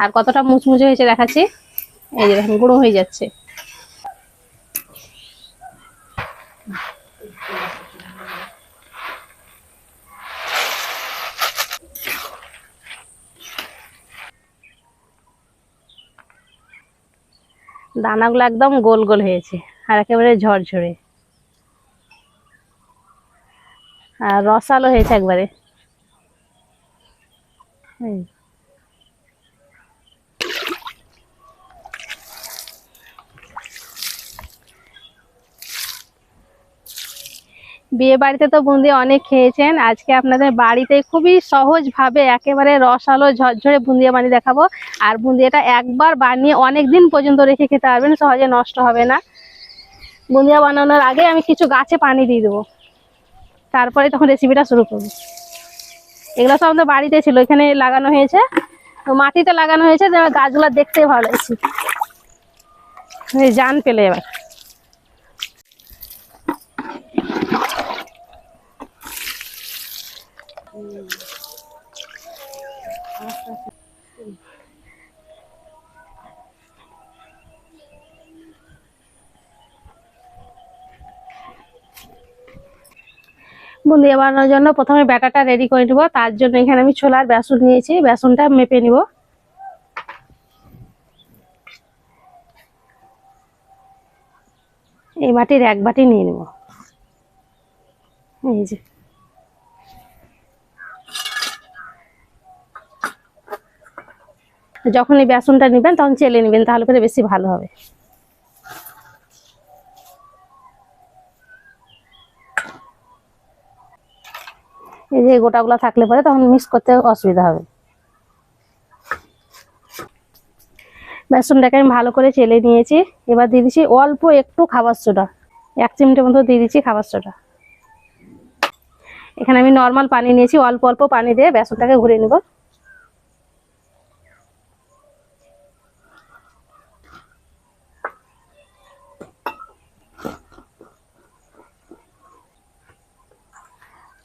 আর কতটা মুচমুচে হয়েছে দেখাচ্ছি? এই যে দেখুন, গুঁড়ো হয়ে যাচ্ছে। দানাগুলো একদম গোল গোল হয়েছে, আর একেবারে ঝরঝরে। আর রসালো হয়েছে একবারে। বিয়ে বাড়িতে তো বুন্দি অনেক খেয়েছেন। আজকে আপনাদের বাড়িতে খুবই সহজ ভাবে একেবারে রসালো, ঝরঝরে বুন্দিয়া বানিয়ে দেখাবো। আর বুন্দিয়াটা একবার বানিয়ে অনেক দিন পর্যন্ত রেখে খেতে পারবেন, সহজে নষ্ট হবে না। বুন্দিয়া বানানোর আগে আমি কিছু গাছে পানি দিয়ে দেবো। তারপরে তখন রেসিপিটা শুরু করব। এগুলো সব আমাদের বাড়িতে ছিল, এখানে লাগানো হয়েছে। তো মাটিতে লাগানো হয়েছে গাছগুলো দেখতে ভালো জান পেলে এবার। বুন্দিয়া বানানোর জন্য প্রথমে ব্যাটাটা রেডি করে নিব। তার জন্য এখানে আমি ছোলার বেসন নিয়েছি, বেসনটা মেপে নিব। এই বাটির এক বাটি নিয়ে নেব। এই যে। যখন এই বেসনটা নেবেন, তখন চেলে নেবেন, তাহলে করে বেশি ভালো হবে। যে গোটাগুলো থাকলে পরে তখন মিক্স করতে অসুবিধা হবে। বেসনটাকে আমি ভালো করে চেলে নিয়েছি। এবার দিয়ে দিচ্ছি অল্প একটু খাবার সোডা। এক চিমটের মতো দিয়ে দিচ্ছি খাবার সোডা। এখানে আমি নর্মাল পানি নিয়েছি, অল্প অল্প পানি দিয়ে বেসনটাকে ঘুরে নেব।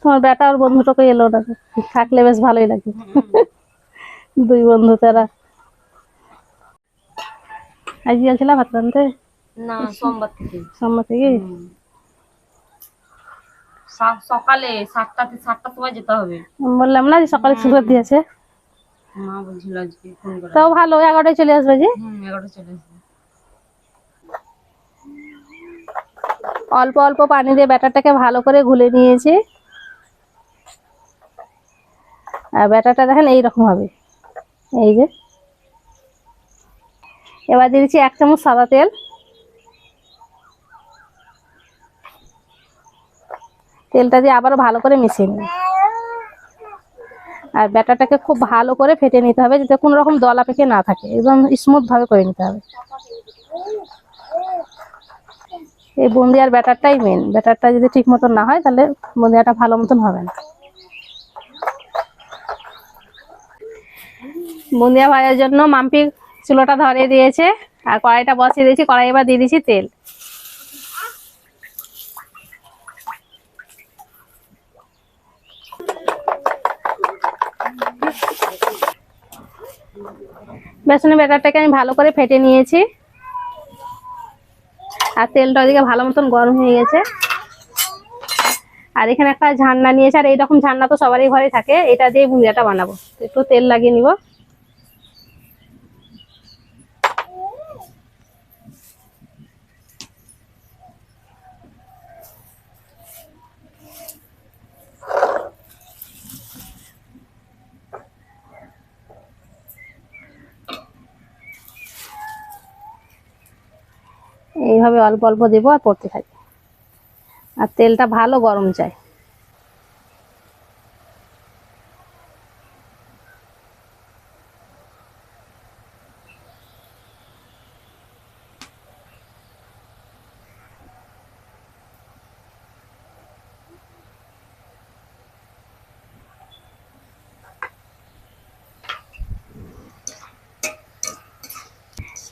তোমার বেটা আর বন্ধুটাকে এলো না। থাকলে বেশ ভালোই লাগে। দুই বন্ধু তারা আজ গেছিলাম ভাত রানতে না সোমবার থেকে। সোমবার থেকে? সকালে সাতটাতে সাতটার সময় যেতে হবে। বললাম না যে সকালে সুগার দিয়েছে। মা বলছিল আজকে ফোন করে। তাও ভালো এগারোটায় চলে আসবে যে? হুম চলে আসবে। অল্প অল্প পানি দিয়ে ব্যাটারটাকে ভালো করে ঘুলে নিয়েছি। আর ব্যাটারটা দেখেন এইরকম হবে। এই যে। এবার দিয়ে দিচ্ছি এক চামচ সাদা তেল। তেলটা দিয়ে আবারও ভালো করে মিশিয়ে নেব আর ব্যাটারটাকে খুব ভালো করে ফেটে নিতে হবে যাতে কোনো রকম দলা পেকে না থাকে। একদম স্মুথভাবে করে নিতে হবে। এই বুন্দিয়ার ব্যাটারটাই মেন ব্যাটারটা যদি ঠিক মতন না হয় তাহলে বুন্দিয়াটা ভালো মতন হবে না। বুন্দিয়া ভাজার জন্য মাম্পি চুলোটা ধরিয়ে দিয়েছে। আর কড়াইটা বসিয়ে দিয়েছি কড়াই এবার দিয়ে দিয়েছি তেল। বেসনের ব্যাটারটাকে আমি ভালো করে ফেটে নিয়েছি। আর তেলটা ওদিকে ভালো মতন গরম হয়ে গেছে। আর এখানে একটা ঝান্না নিয়েছে, আর এইরকম ঝান্না তো সবারই ঘরে থাকে, এটা দিয়ে বুন্দিয়াটা বানাবো। একটু তেল লাগিয়ে নিব। এইভাবে অল্প অল্প দেবো আর পড়তে থাকবে আর তেলটা ভালো গরম চাই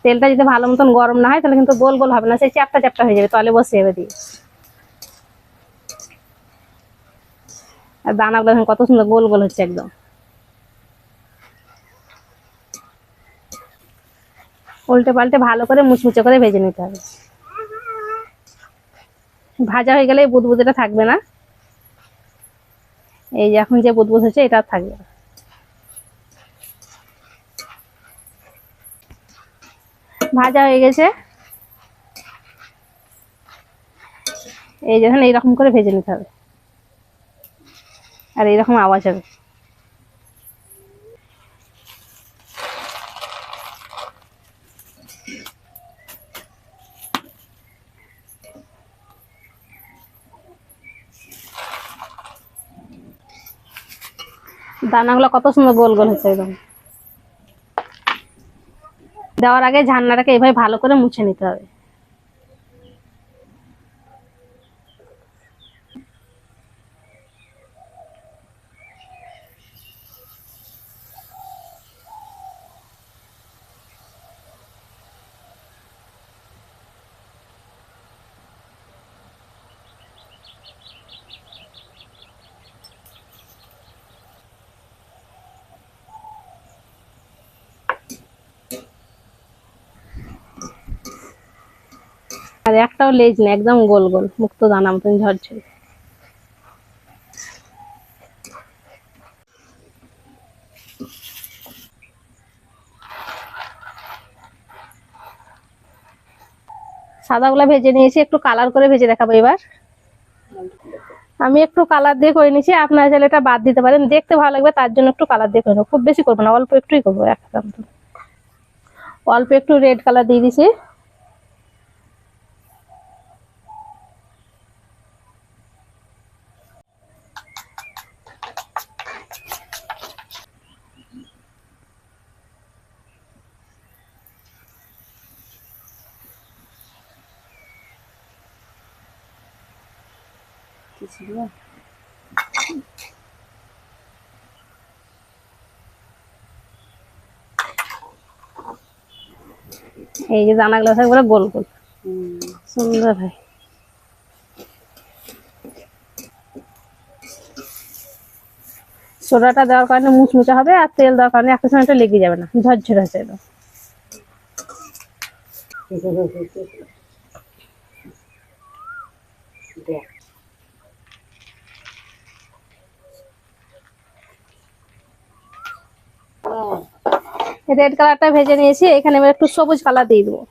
তেলটা যদি ভালো মতন গরম না হয়, তাহলে কিন্তু গোল গোল হবে না, সেই চ্যাপটা চ্যাপটা হয়ে যাবে, তলে বসে যাবে দিয়ে। আর দানাগুলো দেখেন কত সুন্দর গোল গোল হচ্ছে একদম। উল্টে পাল্টে ভালো করে মুচমুচে করে ভেজে নিতে হবে। ভাজা হয়ে গেলে বুদবুদিটা থাকবে না। এই যে এখন যে বুদবুদ হচ্ছে, এটা থাকবে না। ভাজা হয়ে গেছে। এই যখন এইরকম করে ভেজে নিতে হবে। আর এইরকম আওয়াজ হবে। দানাগুলো কত সুন্দর গোল গোল হচ্ছে একদম। দেওয়ার আগে ঝান্নাটাকে এভাবে ভালো করে মুছে নিতে হবে। একটাও লেজ নেই, একদম গোল গোল, মুক্ত দানা মতন ঝরঝরে। সাদাগুলা ভেজে নিয়েছি, একটু কালার করে ভেজে দেখাবো এবার। আমি একটু কালার দিয়ে করে নিয়েছি, আপনারা চাইলে এটা বাদ দিতে পারেন। দেখতে ভালো লাগবে, তার জন্য একটু কালার দিয়ে করে নেব। খুব বেশি করব না, অল্প একটুই করব, একটা অল্প একটু রেড কালার দিয়ে দিছি। এই যে দানাগুলো থাকবে গোল গোল। সুন্দর হয় সোডাটা দেওয়ার কারণে মুচমুচে হবে আর তেল দেওয়ার কারণে একটা সময় এটা লেগে যাবে না ঝরঝরে হচ্ছে একদম রেড কালারটা ভেজে নিয়েছি এখানে এবার একটু সবুজ কালার দিয়ে দেবো।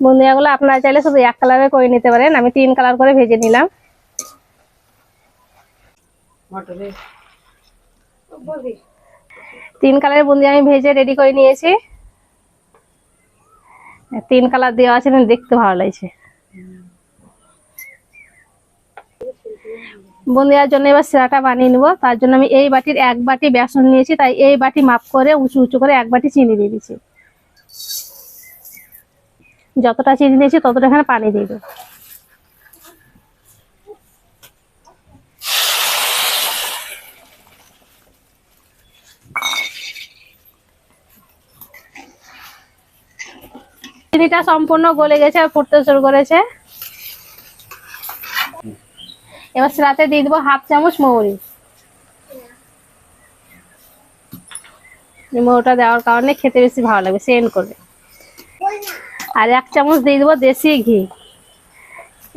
বুন্দিয়াগুলো আপনারা চাইলে শুধু এক কালারে করে নিতে পারেন। আমি তিন কালার করে ভেজে নিলাম। তিন কালারের বুন্দি আমি ভেজে রেডি করে নিয়েছি। তিন কালার দেওয়া আছে না দেখতে ভালো লাগছে। বুন্দিয়ার জন্য এবার সিরাটা বানিয়ে নেব। তার জন্য আমি এই বাটির এক বাটি বেসন নিয়েছি তাই এই বাটি মাপ করে উঁচু উঁচু করে এক বাটি চিনি দিয়ে দিচ্ছি। যতটা চিনি দিয়েছি, ততটা এখানে পানি দেবো। চিনিটা সম্পূর্ণ গলে গেছে আর ফুটতে শুরু করেছে। এবার রাতে দিয়ে দেবো হাফ চামচ মৌরি। মৌরিটা দেওয়ার কারণে খেতে বেশি ভালো লাগবে সেন্ড করবে। আর এক চামচ দিয়ে দেবো দেশি ঘি।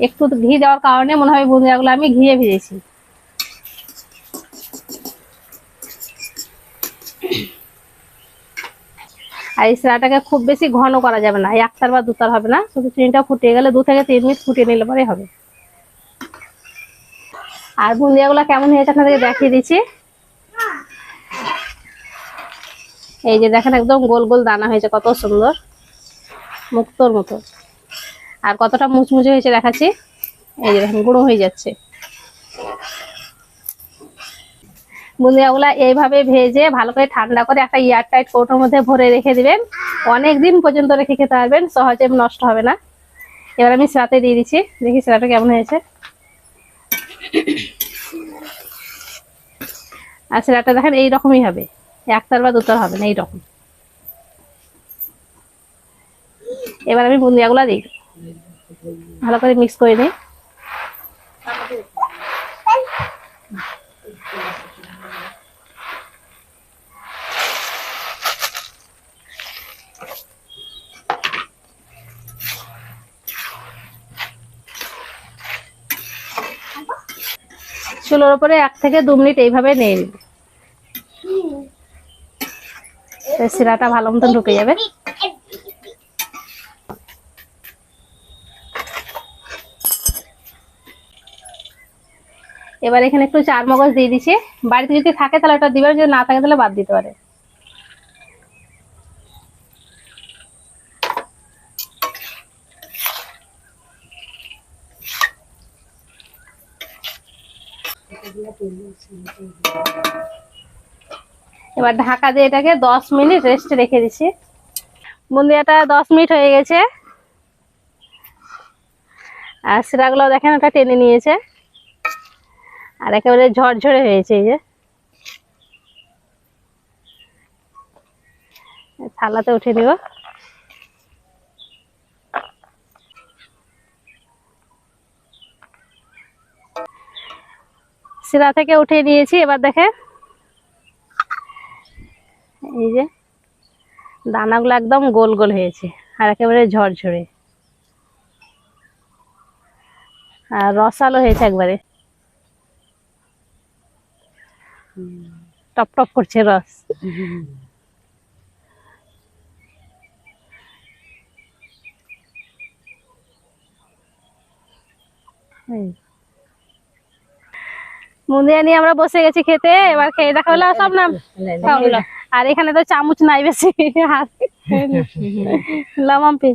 একটু ঘি দেওয়ার কারণে মনে হয় বুন্দিয়াগুলো আমি ঘিয়ে ভেজেছি। আর এই সিরাটাকে খুব বেশি ঘন করা যাবে না একটার বা দুটার হবে না, শুধু চিনিটা ফুটিয়ে গেলে দু থেকে তিন মিনিট ফুটিয়ে নিলে পরে হবে। আর বুন্দিয়াগুলো কেমন হয়েছে আপনাদেরকে দেখিয়ে দিচ্ছি। এই যে দেখেন একদম গোল গোল দানা হয়েছে, কত সুন্দর। মুক্তোর মতো। আর কতটা মুচমুচে হয়েছে দেখাচ্ছি? এই দেখেন, গুঁড়ো হয়ে যাচ্ছে। বুন্দিয়াগুলা এইভাবে ভেজে ভালো করে ঠান্ডা করে একটা এয়ার টাইট কৌটোর মধ্যে ভরে রেখে দিবেন। অনেক দিন পর্যন্ত রেখে খেতে পারবেন, সহজে নষ্ট হবে না। এবার আমি সেরাতে দিয়ে দিচ্ছি, দেখি সেরাটা কেমন হয়েছে। আর সেরাটা দেখেন, এইরকমই হবে। একতার বা দুতার হবে না, এইরকম। এবার আমি বুন্দিয়াগুলা দিই। ভালো করে মিক্স করে নিই। চুলোর উপরে এক থেকে দু মিনিট এইভাবে নিব। শিরাটা ভালো মতন ঢুকে যাবে। এবার এখানে একটু চার মগজ দিয়ে দিচ্ছি বাড়িতে যদি থাকে তাহলে ওটা দিবেন যদি না থাকে তাহলে বাদ দিতে পারে। এবার ঢাকা দিয়ে এটাকে দশ মিনিট রেস্টে রেখে দিচ্ছি বুন্দিয়াটা দশ মিনিট হয়ে গেছে। আর সিরাগুলো দেখেন ওটা টেনে নিয়েছে। আর একেবারে ঝরঝরে হয়েছে এই যে। থালাতে উঠে নিব। সিরা থেকে উঠে নিয়েছি, এবার দেখে এই যে, দানাগুলো একদম গোল গোল হয়েছে আর একেবারে ঝরঝরে। আর রসালো হয়েছে একবারে। টপ টপ করছে রস। মুন্দিয়া নিয়ে আমরা বসে গেছি খেতে এবার খেয়ে দেখা হলো সব নাম। আর এখানে তো চামচ নাই বেশি হাত। লামাম্পি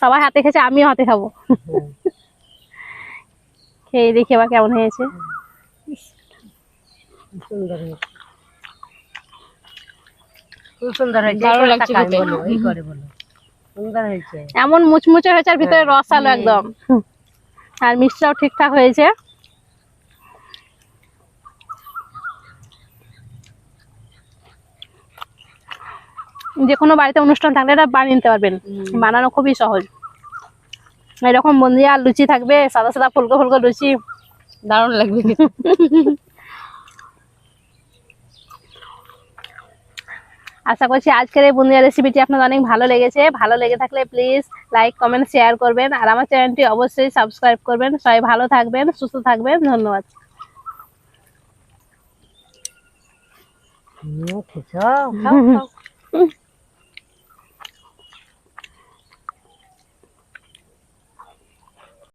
সবাই হাতে খেয়েছে আমিও হাতে খাব। খেয়ে দেখি এবার কেমন হয়েছে। এমন মুচমুচে হয়েছে আর ভিতরে রস আলো একদম। আর মিষ্টিটাও ঠিকঠাক হয়েছে। যে কোনো বাড়িতে অনুষ্ঠান থাকলে এটা বানিয়ে নিতে পারবেন। বানানো খুবই সহজ। এরকম বন্দিয়া লুচি থাকবে সাদা সাদা ফুলকো ফুলকো লুচি। দারুণ লাগবে। আশা করছি আজকের এই বুন্দিয়া রেসিপিটি আপনাদের অনেক ভালো লেগেছে। ভালো লেগে থাকলে প্লিজ লাইক কমেন্ট শেয়ার করবেন। আর আমার চ্যানেলটি অবশ্যই সাবস্ক্রাইব করবেন। সবাই ভালো থাকবেন সুস্থ থাকবেন। ধন্যবাদ। খাও, খাও।